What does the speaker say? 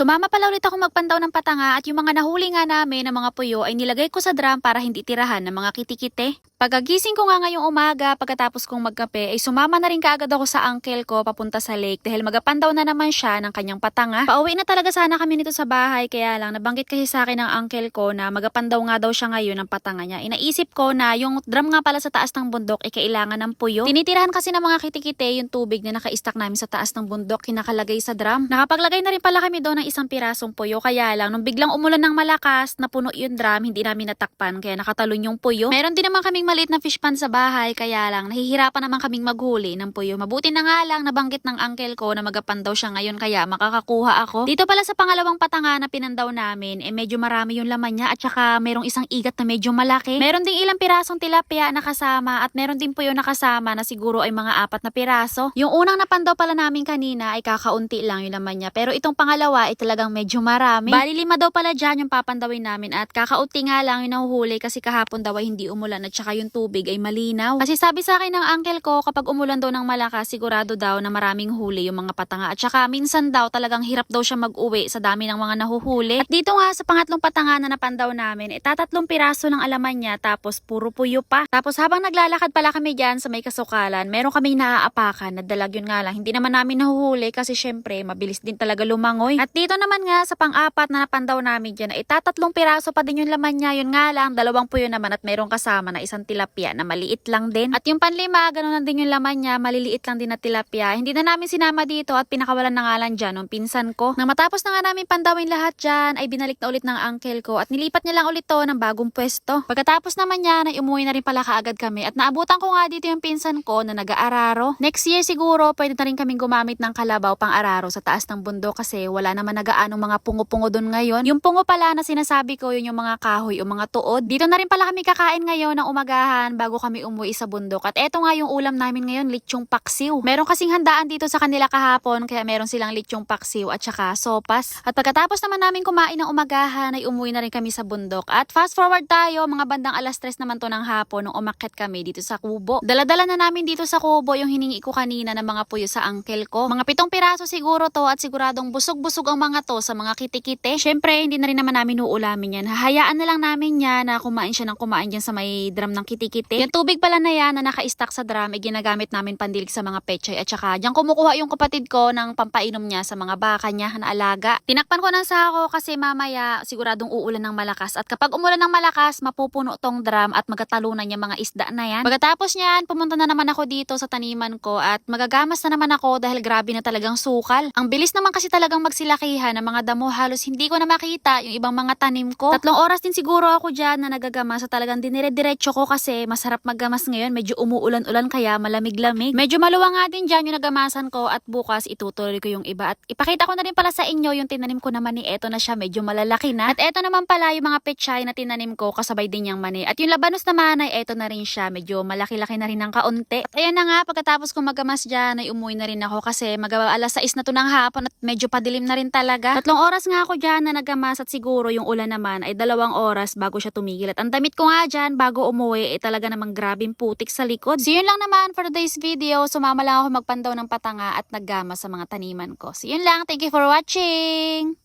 Sumama pala ulit ako magpandaw ng patanga at yung mga nahuli nga namin ng mga puyo ay nilagay ko sa drum para hindi tirahan ng mga kitikite. Pagkagising ko nga ngayong umaga, pagkatapos kong magkape, ay sumama na rin kaagad ako sa uncle ko papunta sa lake dahil magapandaw na naman siya ng kanyang patanga. Pauwi na talaga sana kami nito sa bahay, kaya lang nabanggit kasi sa akin ng uncle ko na magapandaw nga daw siya ngayon ng patanga niya. Inaisip ko na yung drum nga pala sa taas ng bundok ay kailangan ng puyo. Tinitirahan kasi ng mga kitikite yung tubig na naka-stack namin sa taas ng bundok, kinakalagay sa drum. Nakapaglagay na rin pala kami doon ng isang pirasong puyo, kaya lang nung biglang umulan ng malakas, napuno yung drum, hindi namin natakpan, kaya nakatalon yung puyo. Meron din naman kaming maliit na fish pan sa bahay, kaya lang nahihirapan naman kaming maghuli ng puyo. Mabuti na nga lang nabanggit ng uncle ko na magapan daw siya ngayon, kaya makakakuha ako. Dito pala sa pangalawang patanga na pinandaw namin, eh medyo marami yung laman niya at saka merong isang igat na medyo malaki. Meron ding ilang pirasong tilapia na kasama at meron din puyo na kasama na siguro ay mga apat na piraso. Yung unang napandaw pala namin kanina ay kakaunti lang yung laman niya, pero itong pangalawa ay talagang medyo marami. Bali lima daw pala dyan yung papandawin namin at kakaunti nga lang yung nahuhuli kasi kahapon daw ay hindi umulan at saka yung tubig ay malinaw. Kasi sabi sa akin ng uncle ko kapag umulan daw ng malakas sigurado daw na maraming huli yung mga patanga at saka minsan daw talagang hirap daw siya mag-uwi sa dami ng mga nahuhuli. At dito nga sa pangatlong patanga na napandaw namin, eh, tatatlong piraso ng alaman niya tapos puro puyo pa. Tapos habang naglalakad pala kami dyan sa may kasukalan, meron kaming naaapakan na dalag yun nga lang. Hindi naman namin nahuhuli kasi syempre mabilis din talaga lumangoy. At dito naman nga sa pang-apat na napandaw namin dyan, eh tatatlong piraso pa din yung laman niya. Yun nga lang, dalawang puyo naman at merong kasama na isang tilapia na maliit lang din. At yung panlima, ganun lang din yung laman niya, maliliit lang din na tilapia. Hindi na namin sinama dito at pinakawalan na nga lang dyan nung pinsan ko. Nang matapos na nga namin pandawin lahat dyan, ay binalik na ulit ng uncle ko at nilipat niya lang ulit to ng bagong pwesto. Pagkatapos naman niya, ay umuwi na rin pala kaagad kami at naabutan ko nga dito yung pinsan ko na nag-aararo. Next year siguro, pwede na rin kaming gumamit ng kalabaw pang araro sa taas ng bundok kasi wala naman nagaanong mga pungo-pungo doon ngayon. Yung pungo pala na sinasabi ko, yun yung mga kahoy o mga tuod. Dito na rin pala kami kakain ngayon ng umagahan bago kami umuwi sa bundok. At eto nga yung ulam namin ngayon, lechong paksiw. Meron kasing handaan dito sa kanila kahapon, kaya meron silang lechong paksiw at saka sopas. At pagkatapos naman namin kumain ng umagahan, ay umuwi na rin kami sa bundok. At fast forward tayo, mga bandang alas 3 naman to ng hapon nung umakyat kami dito sa kubo. Daladala na namin dito sa kubo yung hiningi ko kanina ng mga puyo sa uncle ko. Mga pitong piraso siguro to at siguradong busog-busog ang mga to sa mga kitikite. Syempre, hindi na rin naman namin uulamin yan. Hahayaan na lang namin yan na kumain siya ng kumain dyan sa may drum ng kitikite. Yung tubig pala na yan na naka-stack sa drum, ay ginagamit namin pandilig sa mga pechay at saka dyan kumukuha yung kapatid ko ng pampainom niya sa mga baka niya na alaga. Tinakpan ko ng sako kasi mamaya siguradong uulan ng malakas at kapag umulan ng malakas, mapupuno tong drum at magatalunan niya mga isda na yan. Pagkatapos niyan, pumunta na naman ako dito sa taniman ko at magagamas na naman ako dahil grabe na talagang sukal. Ang bilis naman kasi talagang magsilakihan ng mga damo halos hindi ko na makita yung ibang mga tanim ko. Tatlong oras din siguro ako dyan na nagagamas at talagang dinire-diretso ko kasi masarap maggamas ngayon. Medyo umuulan-ulan kaya malamig-lamig. Medyo maluwang nga din dyan yung nagamasan ko at bukas itutuloy ko yung iba. At ipakita ko na rin pala sa inyo yung tinanim ko na mani. Eto na siya, medyo malalaki na. At eto naman pala yung mga pechay na tinanim ko kasabay din yung mani. At yung labanos naman ay eto na rin siya, medyo malaki-laki na rin ng kaunti. At ayan na nga, pagkatapos ko magamas dyan ay umuwi na rin ako kasi magawa alas 6 na to ng hapon at medyo padilim na rin talaga. Tatlong oras nga ako dyan na nagamas at siguro yung ulan naman ay dalawang oras bago siya tumigil. At ang damit ko nga dyan bago umuwi ay talaga namang grabing putik sa likod. So yun lang naman for today's video. Sumama lang ako magpandaw ng patanga at naggama sa mga taniman ko. So yun lang. Thank you for watching!